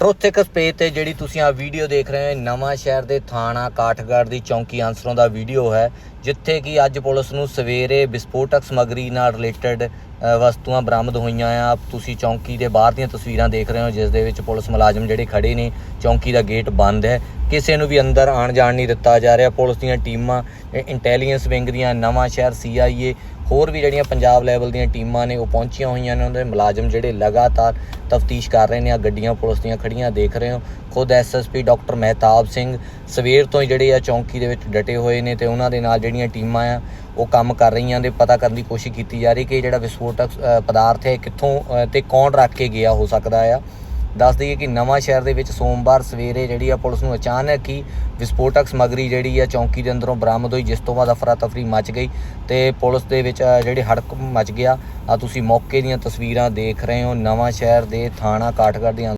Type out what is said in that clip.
Truth page ਤੇ ਜਿਹੜੀ ਤੁਸੀਂ ਆ ਵੀਡੀਓ ਦੇਖ ਰਹੇ ਹੋ ਨਵਾਂ ਸ਼ਹਿਰ ਦੇ ਥਾਣਾ ਕਾਠਗੜ੍ਹ ਦੀ ਚੌਂਕੀ ਆਂਸਰੋਂ ਦਾ ਵੀਡੀਓ ਹੈ, ਜਿੱਥੇ ਕਿ ਅੱਜ ਪੁਲਿਸ ਨੂੰ ਸਵੇਰੇ ਵਿਸਫੋਟਕ ਸਮੱਗਰੀ ਨਾਲ ਰਿਲੇਟਡ ਵਸਤੂਆਂ ਬਰਾਮਦ ਹੋਈਆਂ ਆ। ਤੁਸੀਂ ਚੌਂਕੀ ਦੇ ਬਾਹਰ ਦੀਆਂ ਤਸਵੀਰਾਂ ਦੇਖ ਰਹੇ ਹੋ, ਜਿਸ ਦੇ ਵਿੱਚ ਪੁਲਿਸ ਮੁਲਾਜ਼ਮ ਜਿਹੜੇ ਖੜੇ ਨੇ, ਚੌਂਕੀ ਦਾ ਗੇਟ ਬੰਦ ਹੈ। ਕਿਸੇ ਨੂੰ ਵੀ ਅੰਦਰ ਆਣ ਜਾਣ ਨਹੀਂ ਦਿੱਤਾ ਜਾ ਰਿਹਾ। ਪੁਲਿਸ ਦੀਆਂ ਟੀਮਾਂ ਇੰਟੈਲੀਜੈਂਸ ਵਿੰਗ ਦੀਆਂ ਨਵਾਂ ਸ਼ਹਿਰ ਸੀਆਈਏ, ਹੋਰ ਵੀ ਜਿਹੜੀਆਂ ਪੰਜਾਬ ਲੈਵਲ ਦੀਆਂ ਟੀਮਾਂ ਨੇ, ਉਹ ਪਹੁੰਚੀਆਂ ਹੋਈਆਂ ਨੇ। ਉਹਨਾਂ ਦੇ ਮੁਲਾਜ਼ਮ ਜਿਹੜੇ ਲਗਾਤਾਰ ਤਫਤੀਸ਼ ਕਰ ਰਹੇ ਨੇ ਆ ਗੱਡੀਆਂ ਪੁਲਿਸ ਦੀਆਂ ਖੜੀਆਂ ਦੇਖ ਰਹੇ ਹੋ। ਖੁਦ ਐਸਐਸਪੀ ਡਾਕਟਰ ਮਹਿਤਾਬ ਸਿੰਘ ਸਵੇਰ ਤੋਂ ਹੀ ਜਿਹੜੇ ਆ ਚੌਂਕੀ ਦੇ ਵਿੱਚ ਡਟੇ ਹੋਏ ਨੇ ਤੇ ਉਹਨਾਂ ਦੇ ਨਾਲ ਜਿਹੜੀਆਂ ਟੀਮਾਂ ਆ, ਉਹ ਕੰਮ ਕਰ ਰਹੀਆਂ ਦੇ ਪਤਾ ਕਰਨ ਦੀ ਕੋਸ਼ਿਸ਼ ਕੀਤੀ ਜਾ ਰਹੀ ਕਿ ਜਿਹੜਾ ਜਿਹੜਾ ਵਿਸਫੋਟਕ ਪਦਾਰਥ ਹੈ ਕਿੱਥੋਂ ਅ, ਤੇ ਕੌਣ ਰੱਖ ਕੇ ਗਿਆ ਹੋ ਸਕਦਾ ਆ। ਦੱਸ ਦਈਏ ਕਿ ਨਵਾਂ ਸ਼ਹਿਰ ਦੇ ਵਿੱਚ ਸੋਮਵਾਰ ਸਵੇਰੇ ਜਿਹੜੀ ਆ ਪੁਲਿਸ ਨੂੰ ਅਚਾਨਕ ਹੀ ਵਿਸਫੋਟਕ ਸਮੱਗਰੀ ਜਿਹੜੀ ਆ ਚੌਂਕੀ ਦੇ ਅੰਦਰੋਂ ਬਰਾਮਦ ਹੋਈ ਜਿਸ ਤੋਂ ਬਾਅਦ ਅਫਰਾ ਤਫਰੀ ਮਚ ਗਈ ਤੇ ਪੁਲਿਸ ਦੇ ਵਿੱਚ ਜਿਹੜੀ ਹੜਕ ਮਚ ਗਿਆ। ਆ ਤੁਸੀਂ ਮੌਕੇ ਦੀਆਂ ਤਸਵੀਰਾਂ ਦੇਖ ਰਹੇ ਹੋ ਨਵਾਂ ਸ਼ਹਿਰ ਦੇ ਥਾਣਾ ਕਾਠਗੜ੍ਹ ਦੀਆਂ